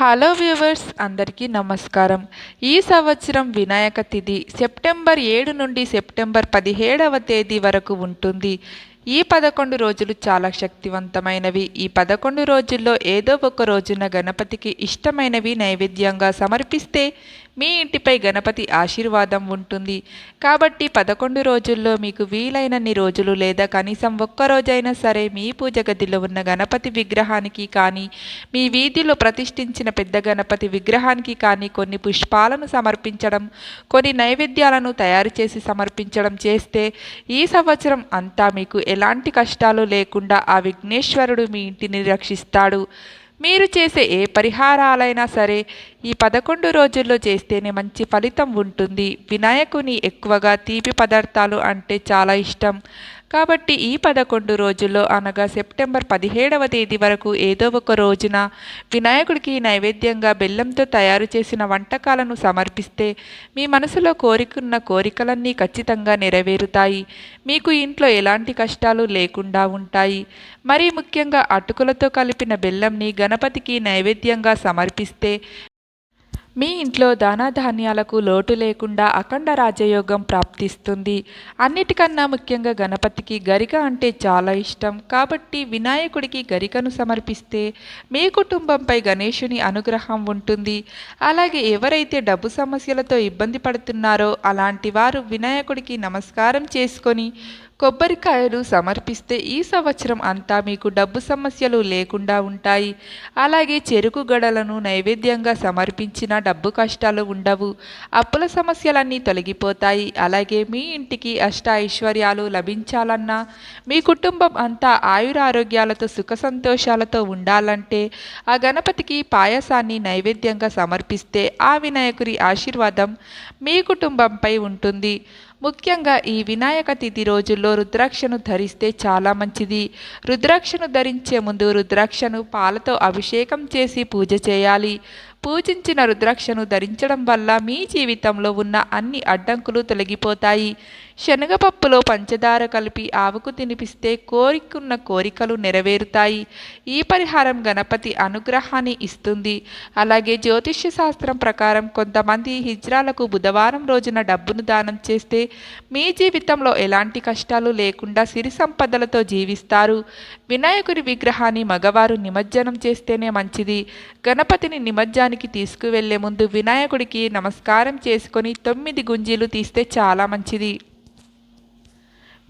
Hello viewers అందరికీ నమస్కారం. ఈ సంవత్సరం వినాయక తిథి సెప్టెంబర్ ఏడు నుండి సెప్టెంబర్ పదిహేడవ తేదీ వరకు ఉంటుంది. ఈ పదకొండు రోజులు చాలా శక్తివంతమైనవి. ఈ పదకొండు రోజుల్లో ఏదో ఒక రోజున గణపతికి ఇష్టమైనవి నైవేద్యంగా సమర్పిస్తే మీ ఇంటిపై గణపతి ఆశీర్వాదం ఉంటుంది. కాబట్టి పదకొండు రోజుల్లో మీకు వీలైనన్ని రోజులు లేదా కనీసం ఒక్కరోజైనా సరే మీ పూజ గదిలో ఉన్న గణపతి విగ్రహానికి కానీ మీ వీధిలో ప్రతిష్ఠించిన పెద్ద గణపతి విగ్రహానికి కానీ కొన్ని పుష్పాలను సమర్పించడం కొన్ని నైవేద్యాలను తయారు చేసి సమర్పించడం చేస్తే ఈ సంవత్సరం అంతా మీకు ఎలాంటి కష్టాలు లేకుండా ఆ విఘ్నేశ్వరుడు మీ ఇంటిని రక్షిస్తాడు. మీరు చేసే ఏ పరిహారాలైనా సరే ఈ పదకొండు రోజుల్లో చేస్తేనే మంచి ఫలితం ఉంటుంది. వినాయకుని ఎక్కువగా తీపి పదార్థాలు అంటే చాలా ఇష్టం. కాబట్టి ఈ పదకొండు రోజుల్లో అనగా సెప్టెంబర్ పదిహేడవ తేదీ వరకు ఏదో ఒక రోజున వినాయకుడికి నైవేద్యంగా బెల్లంతో తయారు చేసిన వంటకాలను సమర్పిస్తే మీ మనసులో కోరికున్న కోరికలన్నీ ఖచ్చితంగా నెరవేరుతాయి. మీకు ఇంట్లో ఎలాంటి కష్టాలు లేకుండా ఉంటాయి. మరీ ముఖ్యంగా అటుకులతో కలిపిన బెల్లంని గణపతికి నైవేద్యంగా సమర్పిస్తే మీ ఇంట్లో ధాన్యాలకు లోటు లేకుండా అఖండ రాజయోగం ప్రాప్తిస్తుంది. అన్నిటికన్నా ముఖ్యంగా గణపతికి గరిక అంటే చాలా ఇష్టం. కాబట్టి వినాయకుడికి గరికను సమర్పిస్తే మీ కుటుంబంపై గణేషుని అనుగ్రహం ఉంటుంది. అలాగే ఎవరైతే డబ్బు సమస్యలతో ఇబ్బంది పడుతున్నారో అలాంటి వారు వినాయకుడికి నమస్కారం చేసుకొని కొబ్బరికాయలు సమర్పిస్తే ఈ సంవత్సరం అంతా మీకు డబ్బు సమస్యలు లేకుండా ఉంటాయి. అలాగే చెరుకు గడలను నైవేద్యంగా సమర్పించిన డబ్బు కష్టాలు ఉండవు. అప్పుల సమస్యలన్నీ తొలగిపోతాయి. అలాగే మీ ఇంటికి అష్ట ఐశ్వర్యాలు లభించాలన్నా మీ కుటుంబం అంతా ఆయురారోగ్యాలతో సుఖ సంతోషాలతో ఉండాలంటే ఆ గణపతికి పాయసాన్ని నైవేద్యంగా సమర్పిస్తే ఆ వినాయకుడి ఆశీర్వాదం మీ కుటుంబంపై ఉంటుంది. ముఖ్యంగా ఈ వినాయక తిథి రోజుల్లో రుద్రాక్షను ధరిస్తే చాలా మంచిది. రుద్రాక్షను ధరించే ముందు రుద్రాక్షను పాలతో అభిషేకం చేసి పూజ చేయాలి. పూజించిన రుద్రాక్షను ధరించడం వల్ల మీ జీవితంలో ఉన్న అన్ని అడ్డంకులు తొలగిపోతాయి. శనగపప్పులో పంచదార కలిపి ఆవుకు తినిపిస్తే కోరికున్న కోరికలు నెరవేరుతాయి. ఈ పరిహారం గణపతి అనుగ్రహాన్ని ఇస్తుంది. అలాగే జ్యోతిష్య శాస్త్రం ప్రకారం కొంతమంది హిజ్రాలకు బుధవారం రోజున డబ్బును దానం చేస్తే మీ జీవితంలో ఎలాంటి కష్టాలు లేకుండా సిరి సంపదలతో జీవిస్తారు. వినాయకుడి విగ్రహాన్ని మగవారు నిమజ్జనం చేస్తేనే మంచిది. గణపతిని నిమజ్జనం నిమజ్జానికి తీసుకువెళ్ళే ముందు వినాయకుడికి నమస్కారం చేసుకొని తొమ్మిది గుంజీలు తీస్తే చాలా మంచిది.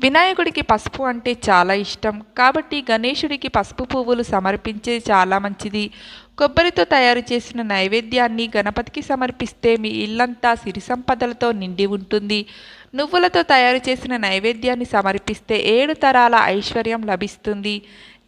వినాయకుడికి పసుపు అంటే చాలా ఇష్టం. కాబట్టి గణేశుడికి పసుపు పువ్వులు సమర్పించే చాలా మంచిది. కొబ్బరితో తయారు చేసిన నైవేద్యాన్ని గణపతికి సమర్పిస్తే మీ ఇల్లంతా సిరి సంపదలతో నిండి ఉంటుంది. నువ్వులతో తయారు చేసిన నైవేద్యాన్ని సమర్పిస్తే ఏడు తరాల ఐశ్వర్యం లభిస్తుంది.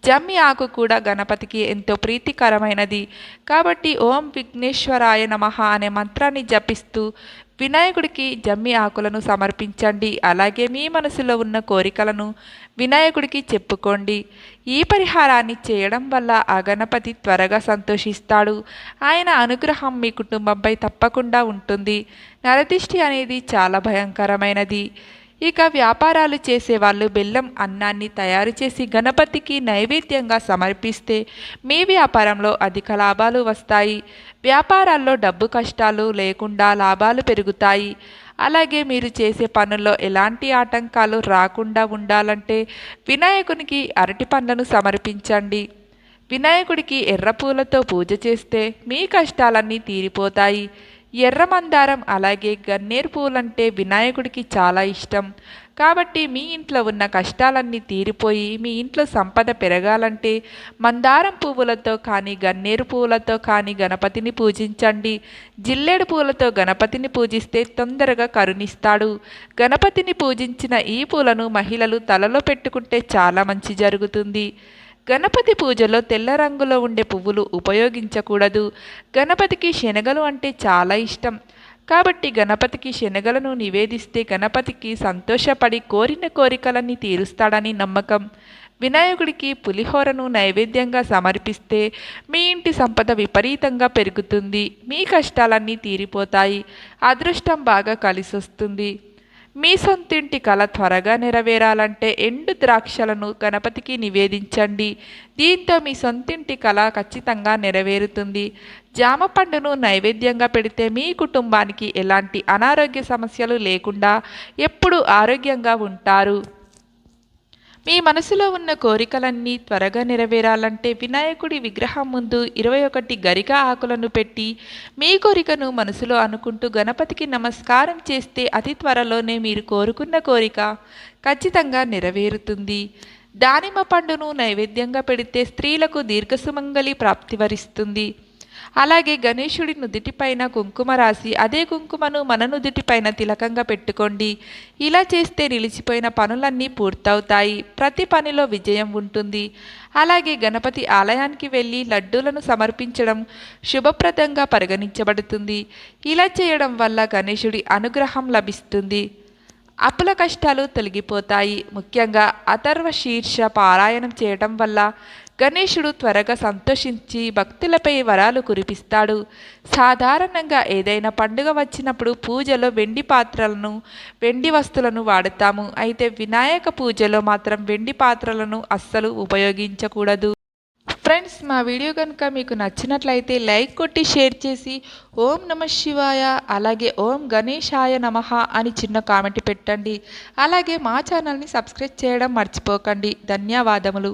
జమ్మి ఆకు కూడా గణపతికి ఎంతో ప్రీతికరమైనది. కాబట్టి ఓం విఘ్నేశ్వరాయ నమ అనే మంత్రాన్ని జపిస్తూ వినాయకుడికి జమ్మి ఆకులను సమర్పించండి. అలాగే మీ మనసులో ఉన్న కోరికలను వినాయకుడికి చెప్పుకోండి. ఈ పరిహారాన్ని చేయడం వల్ల ఆ గణపతి త్వరగా సంతోషిస్తాడు. ఆయన అనుగ్రహం మీ కుటుంబంపై తప్పకుండా ఉంటుంది. నరదిష్టి అనేది చాలా భయంకరమైనది. ఇక వ్యాపారాలు చేసేవాళ్ళు బెల్లం అన్నాన్ని తయారు చేసి గణపతికి నైవేద్యంగా సమర్పిస్తే మీ వ్యాపారంలో అధిక లాభాలు వస్తాయి. వ్యాపారాల్లో డబ్బు కష్టాలు లేకుండా లాభాలు పెరుగుతాయి. అలాగే మీరు చేసే పనుల్లో ఎలాంటి ఆటంకాలు రాకుండా ఉండాలంటే వినాయకునికి అరటి పండ్లను సమర్పించండి. వినాయకుడికి ఎర్రపూలతో పూజ చేస్తే మీ కష్టాలన్నీ తీరిపోతాయి. ఎర్ర మందారం అలాగే గన్నేరు పూలంటే వినాయకుడికి చాలా ఇష్టం. కాబట్టి మీ ఇంట్లో ఉన్న కష్టాలన్నీ తీరిపోయి మీ ఇంట్లో సంపద పెరగాలంటే మందారం పువ్వులతో కానీ గన్నేరు పువ్వులతో కానీ గణపతిని పూజించండి. జిల్లేడు పూలతో గణపతిని పూజిస్తే తొందరగా కరుణిస్తాడు. గణపతిని పూజించిన ఈ పూలను మహిళలు తలలో పెట్టుకుంటే చాలా మంచి జరుగుతుంది. గణపతి పూజలో తెల్ల రంగులో ఉండే పువ్వులు ఉపయోగించకూడదు. గణపతికి శనగలు అంటే చాలా ఇష్టం. కాబట్టి గణపతికి శనగలను నివేదిస్తే గణపతికి సంతోషపడి కోరిన కోరికలన్నీ తీరుస్తాడని నమ్మకం. వినాయకుడికి పులిహోరను నైవేద్యంగా సమర్పిస్తే మీ ఇంటి సంపద విపరీతంగా పెరుగుతుంది. మీ కష్టాలన్నీ తీరిపోతాయి. అదృష్టం బాగా కలిసొస్తుంది. మీ సొంతింటి కళ త్వరగా నెరవేరాలంటే ఎండు ద్రాక్షలను గణపతికి నివేదించండి. దీంతో మీ సొంతింటి కళ ఖచ్చితంగా నెరవేరుతుంది. జామ పండును నైవేద్యంగా పెడితే మీ కుటుంబానికి ఎలాంటి అనారోగ్య సమస్యలు లేకుండా ఎప్పుడూ ఆరోగ్యంగా ఉంటారు. మీ మనసులో ఉన్న కోరికలన్నీ త్వరగా నెరవేరాలంటే వినాయకుడి విగ్రహం ముందు ఇరవై ఒకటి గరిక ఆకులను పెట్టి మీ కోరికను మనసులో అనుకుంటూ గణపతికి నమస్కారం చేస్తే అతి త్వరలోనే మీరు కోరుకున్న కోరిక ఖచ్చితంగా నెరవేరుతుంది. దానిమ్మ పండును నైవేద్యంగా పెడితే స్త్రీలకు దీర్ఘసుమంగళి ప్రాప్తి వరిస్తుంది. అలాగే గణేశుడి నుదుటిపైన కుంకుమ రాసి అదే కుంకుమను మన నుదుటిపైన తిలకంగా పెట్టుకోండి. ఇలా చేస్తే నిలిచిపోయిన పనులన్నీ పూర్తవుతాయి. ప్రతి పనిలో విజయం ఉంటుంది. అలాగే గణపతి ఆలయానికి వెళ్ళి లడ్డూలను సమర్పించడం శుభప్రదంగా పరిగణించబడుతుంది. ఇలా చేయడం వల్ల గణేశుడి అనుగ్రహం లభిస్తుంది. అప్పుల కష్టాలు తొలగిపోతాయి. ముఖ్యంగా అథర్వ శీర్ష పారాయణం చేయడం వల్ల గణేశుడు త్వరగా సంతోషించి భక్తులపై వరాలు కురిపిస్తాడు. సాధారణంగా ఏదైనా పండుగ వచ్చినప్పుడు పూజలో వెండి పాత్రలను వెండి వస్తువులను వాడతాము. అయితే వినాయక పూజలో మాత్రం వెండి పాత్రలను అస్సలు ఉపయోగించకూడదు. ఫ్రెండ్స్ మా వీడియో కనుక మీకు నచ్చినట్లయితే లైక్ కొట్టి షేర్ చేసి ఓం నమ శివాయ అలాగే ఓం గణేశాయ నమః అని చిన్న కామెంట్ పెట్టండి. అలాగే మా ఛానల్ని సబ్స్క్రైబ్ చేయడం మర్చిపోకండి. ధన్యవాదములు.